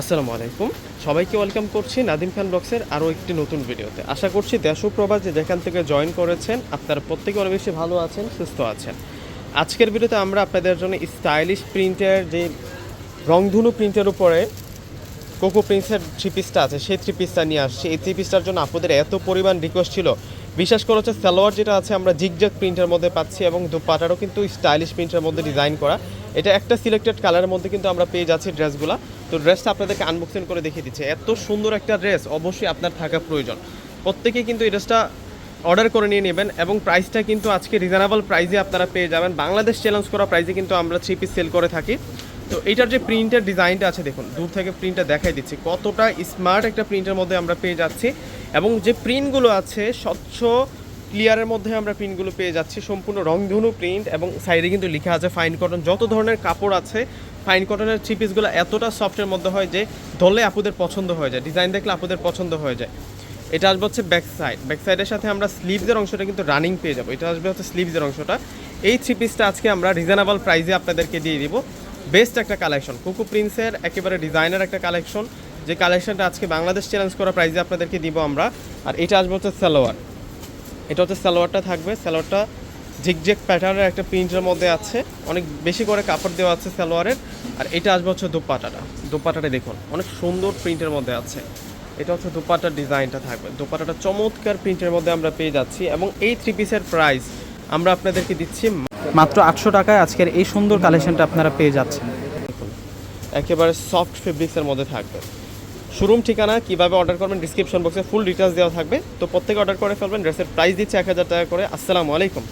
আসসালামু আলাইকুম। সবাইকে ওয়েলকাম করছি নাদিম খান ব্লগসের আরও একটি নতুন ভিডিওতে। আশা করছি দেশ প্রবাস যে যেখান থেকে জয়েন করেছেন, আপনারা প্রত্যেকে অনেক বেশি ভালো আছেন, সুস্থ আছেন। আজকের ভিডিওতে আমরা আপনাদের জন্য স্টাইলিশ প্রিন্টের যে রংধনু প্রিন্টের উপরে কোকো প্রিন্সের থ্রি পিসটা আছে, সেই থ্রি পিসটা নিয়ে আসছি। এই থ্রি পিসটার জন্য আপনাদের এত পরিমাণ রিকোয়েস্ট ছিল। বিশেষ করে হচ্ছে সালোয়ার যেটা আছে, আমরা জিগজাগ প্রিন্টের মধ্যে পাচ্ছি এবং দুপাটারও কিন্তু স্টাইলিশ প্রিন্টের মধ্যে ডিজাইন করা। এটা একটা সিলেক্টেড কালারের মধ্যে কিন্তু আমরা পেয়ে যাচ্ছি ড্রেসগুলো। তো ড্রেসটা আপনাদেরকে আনবক্সিং করে দেখিয়ে দিচ্ছে। এত সুন্দর একটা ড্রেস, অবশ্যই আপনার থাকা প্রয়োজন। প্রত্যেকেই কিন্তু এই ড্রেসটা অর্ডার করে নিয়ে নেবেন এবং প্রাইসটা কিন্তু আজকে রিজনেবল প্রাইসে আপনারা পেয়ে যাবেন। বাংলাদেশ চ্যালেঞ্জ করা প্রাইসে কিন্তু আমরা থ্রি পিস সেল করে থাকি। তো এইটার যে প্রিন্টের ডিজাইনটা আছে, দেখুন, দূর থেকে প্রিন্টটা দেখাই দিচ্ছি, কতটা স্মার্ট একটা প্রিন্টের মধ্যে আমরা পেয়ে যাচ্ছি। এবং যে প্রিন্টগুলো আছে, স্বচ্ছ ক্লিয়ারের মধ্যে আমরা প্রিন্টগুলো পেয়ে যাচ্ছি, সম্পূর্ণ রংধনু প্রিন্ট এবং সাইডে কিন্তু লেখা আছে ফাইন কটন যত ধরনের কাপড় আছে ফাইন কটনের থ্রি পিসগুলো এতটা সফটের মধ্যে হয় যে ধরলে আপুদের পছন্দ হয়ে যায় ডিজাইন দেখলে আপুদের পছন্দ হয়ে যায়। এটা আসবে হচ্ছে ব্যাক সাইড ব্যাক সাইডের সাথে আমরা স্লিভসের অংশটা কিন্তু রানিং পেয়ে যাব। এটা আসবে হচ্ছে স্লিভসের অংশটা। এই থ্রি পিসটা আজকে আমরা রিজনেবল প্রাইসে আপনাদেরকে দিয়ে দিব। বেস্ট একটা কালেকশন। কুকু প্রিন্সের একেবারে ডিজাইনার একটা কালেকশন। যে কালেকশনটা আজকে বাংলাদেশ চ্যালেঞ্জ করা প্রাইসে আপনাদেরকে দিব আমরা। আর এটা আসবে হচ্ছে সালোয়ার। এটা হচ্ছে সালোয়ারটা থাকবে। সালোয়ারটা ঝিকঝেক প্যাটার্নের একটা প্রিন্টের মধ্যে আছে। অনেক বেশি করে কাপড় দেওয়া আছে সালোয়ারের। আর এটা আসবে হচ্ছে দুপাটাটা। দুপাটাটা দেখুন, অনেক সুন্দর প্রিন্টের মধ্যে আছে। এটা হচ্ছে দুপাটার ডিজাইনটা থাকবে। দুপাটাটা চমৎকার প্রিন্টের মধ্যে আমরা পেয়ে যাচ্ছি। এবং এই থ্রি পিসের প্রাইস আমরা আপনাদেরকে দিচ্ছি মাত্র আটশো টাকায় আজকের এই সুন্দর কালেকশনটা আপনারা পেয়ে যাচ্ছেন। একেবারে সফট ফেব্রিক্সের মধ্যে থাকবে। শোরুম ঠিকানা কীভাবে অর্ডার করবেন ডিসক্রিপশন বক্সে ফুল ডিটেলস দেওয়া থাকবে। তো প্রত্যেকে অর্ডার করে ফেলবেন ড্রেসের প্রাইস দিচ্ছে এক হাজার টাকা করে। আসসালামু আলাইকুম।